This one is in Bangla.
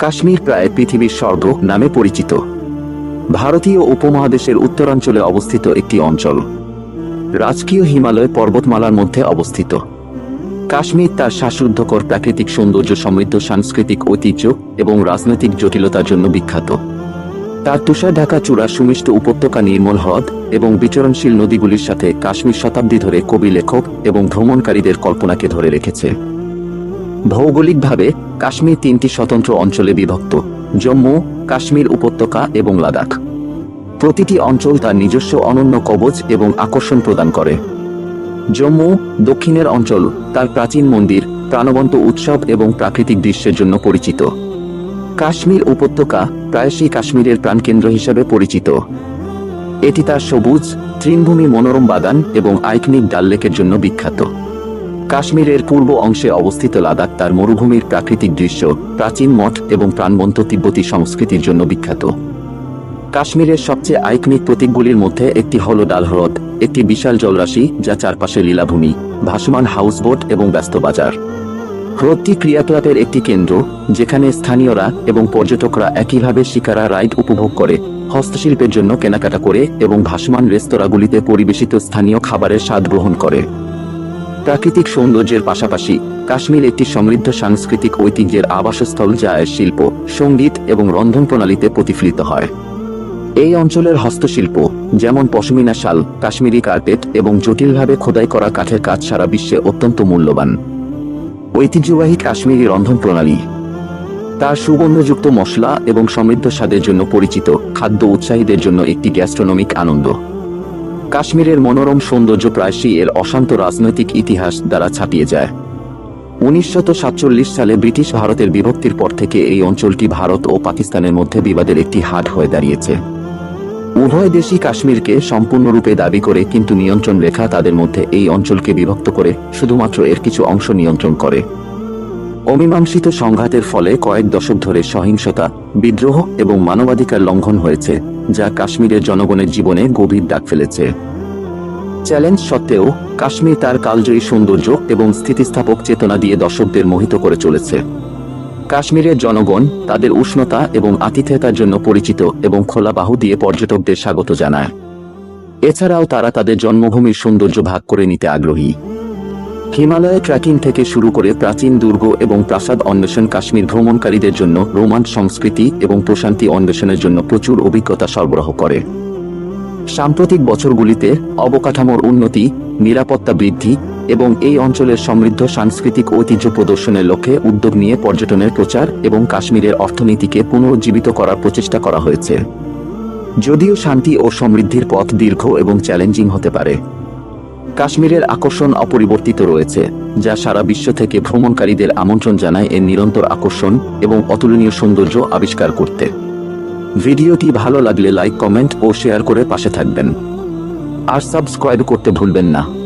কাশ্মীর প্রায় পৃথিবীর স্বর্গ নামে পরিচিত। ভারতীয় উপমহাদেশের উত্তরাঞ্চলে অবস্থিত একটি অঞ্চল। রাজকীয় হিমালয় পর্বতমালার মধ্যে অবস্থিত। কাশ্মীর তার শ্বাসরুদ্ধকর প্রাকৃতিক সৌন্দর্য সমৃদ্ধ সাংস্কৃতিক ঐতিহ্য এবং রাজনৈতিক জটিলতার জন্য বিখ্যাত। তার তুষার ঢাকা চূড়া সুমিষ্ট উপত্যকা নির্মল হ্রদ এবং বিচরণশীল নদীগুলির সাথে কাশ্মীর শতাব্দী ধরে কবি লেখক এবং ভ্রমণকারীদের কল্পনাকে ধরে রেখেছে। ভৌগোলিকভাবে কাশ্মীর তিনটি স্বতন্ত্র অঞ্চলে বিভক্ত, জম্মু, কাশ্মীর উপত্যকা এবং লাদাখ। প্রতিটি অঞ্চল তার নিজস্ব অনন্য কবচ এবং আকর্ষণ প্রদান করে। জম্মু, দক্ষিণের অঞ্চল, তার প্রাচীন মন্দির, প্রাণবন্ত উৎসব এবং প্রাকৃতিক দৃশ্যের জন্য পরিচিত। কাশ্মীর উপত্যকা প্রায়শই কাশ্মীরের প্রাণকেন্দ্র হিসেবে পরিচিত। এটি তার সবুজ, তৃণভূমি মনোরম বাগান এবং আইকনিক ডাল লেকের জন্য বিখ্যাত। কাশ্মীরের পূর্ব অংশে অবস্থিত লাদাখ তার মরুভূমির প্রাকৃতিক দৃশ্য, প্রাচীন মঠ এবং প্রাণবন্ত তিব্বতী সংস্কৃতির জন্য বিখ্যাত। কাশ্মীরের সবচেয়ে আইকনিক প্রতীকগুলির মধ্যে একটি হল ডাল হ্রদ একটি বিশাল জলরাশি যা চারপাশে লীলাভূমি, ভাসমান হাউসবোট এবং ব্যস্ত বাজার। হ্রদটি ক্রিয়াকলাপের একটি কেন্দ্র, যেখানে স্থানীয়রা এবং পর্যটকরা একইভাবে শিকারা রাইড উপভোগ করে, হস্তশিল্পের জন্য কেনাকাটা করে এবং ভাসমান রেস্তোরাঁগুলিতে পরিবেশিত স্থানীয় খাবারের স্বাদ গ্রহণ করে। প্রাকৃতিক সৌন্দর্যের পাশাপাশি কাশ্মীর একটি সমৃদ্ধ সাংস্কৃতিক ঐতিহ্যের আবাসস্থল যা এর শিল্প, সংগীত এবং রন্ধন প্রণালীতে প্রতিফলিত হয়। এই অঞ্চলের হস্তশিল্প, যেমন পশমিনা শাল, কাশ্মীরি কার্পেট এবং জটিলভাবে খোদাই করা কাঠের কাজ সারা বিশ্বে অত্যন্ত মূল্যবান। ঐতিহ্যবাহী কাশ্মীরি রন্ধন প্রণালী। তার সুগন্ধযুক্ত মশলা এবং সমৃদ্ধ স্বাদের জন্য পরিচিত, খাদ্য উৎসাহীদের জন্য একটি গ্যাস্ট্রোনমিক আনন্দ। কাশ্মীরের মনোরম সৌন্দর্য প্রায়শই এর অশান্ত রাজনৈতিক ইতিহাস দ্বারা ছাপিয়ে যায়। উনিশশত সালে ব্রিটিশ ভারতের বিভক্তির পর থেকে এই অঞ্চলটি ভারত ও পাকিস্তানের মধ্যে বিবাদের একটি হাট হয়ে দাঁড়িয়েছে। উভয় দেশই কাশ্মীরকে সম্পূর্ণরূপে দাবি করে, কিন্তু নিয়ন্ত্রণ রেখা তাদের মধ্যে এই অঞ্চলকে বিভক্ত করে, শুধুমাত্র এর কিছু অংশ নিয়ন্ত্রণ করে। অমীমাংসিত সংঘাতের ফলে কয়েক দশক ধরে সহিংসতা, বিদ্রোহ এবং মানবাধিকার লঙ্ঘন হয়েছে। যা কাশ্মীরের জনগণের জীবনে গভীর দাগ ফেলেছে। চ্যালেঞ্জ সত্ত্বেও, কাশ্মীর তার কালজয়ী সৌন্দর্য এবং স্থিতিস্থাপক চেতনা দিয়ে দর্শকদের মোহিত করে চলেছে। কাশ্মীরের জনগণ তাদের উষ্ণতা এবং আতিথেয়তার জন্য পরিচিত এবং খোলা বাহু দিয়ে পর্যটকদের স্বাগত জানায়। এছাড়াও তারা তাদের জন্মভূমির সৌন্দর্য ভাগ করে নিতে আগ্রহী। হিমালয়ে ট্রেকিং থেকে শুরু করে প্রাচীন দুর্গ এবং প্রাসাদ অন্বেষণ কাশ্মীর ভ্রমণকারীদের জন্য রোমান সংস্কৃতি এবং প্রশান্তি অন্বেষণের জন্য প্রচুর অভিজ্ঞতা সরবরাহ করে। সাম্প্রতিক বছরগুলিতে অবকাঠামোর উন্নতি, নিরাপত্তা বৃদ্ধি এবং এই অঞ্চলের সমৃদ্ধ সাংস্কৃতিক ঐতিহ্য প্রদর্শনের লক্ষ্যে উদ্যোগ নিয়ে পর্যটনের প্রচার এবং কাশ্মীরের অর্থনীতিকে পুনরুজ্জীবিত করার প্রচেষ্টা করা হয়েছে। যদিও শান্তি ও সমৃদ্ধির পথ দীর্ঘ এবং চ্যালেঞ্জিং হতে পারে কাশ্মীরের আকর্ষণ অপরিবর্তিত রয়েছে, যা সারা বিশ্ব থেকে ভ্রমণকারীদের আমন্ত্রণ জানায় এর নিরন্তর আকর্ষণ এবং অতুলনীয় সৌন্দর্য আবিষ্কার করতে। ভিডিওটি ভালো লাগলে লাইক, কমেন্ট ও শেয়ার করে পাশে থাকবেন। আর সাবস্ক্রাইব করতে ভুলবেন না।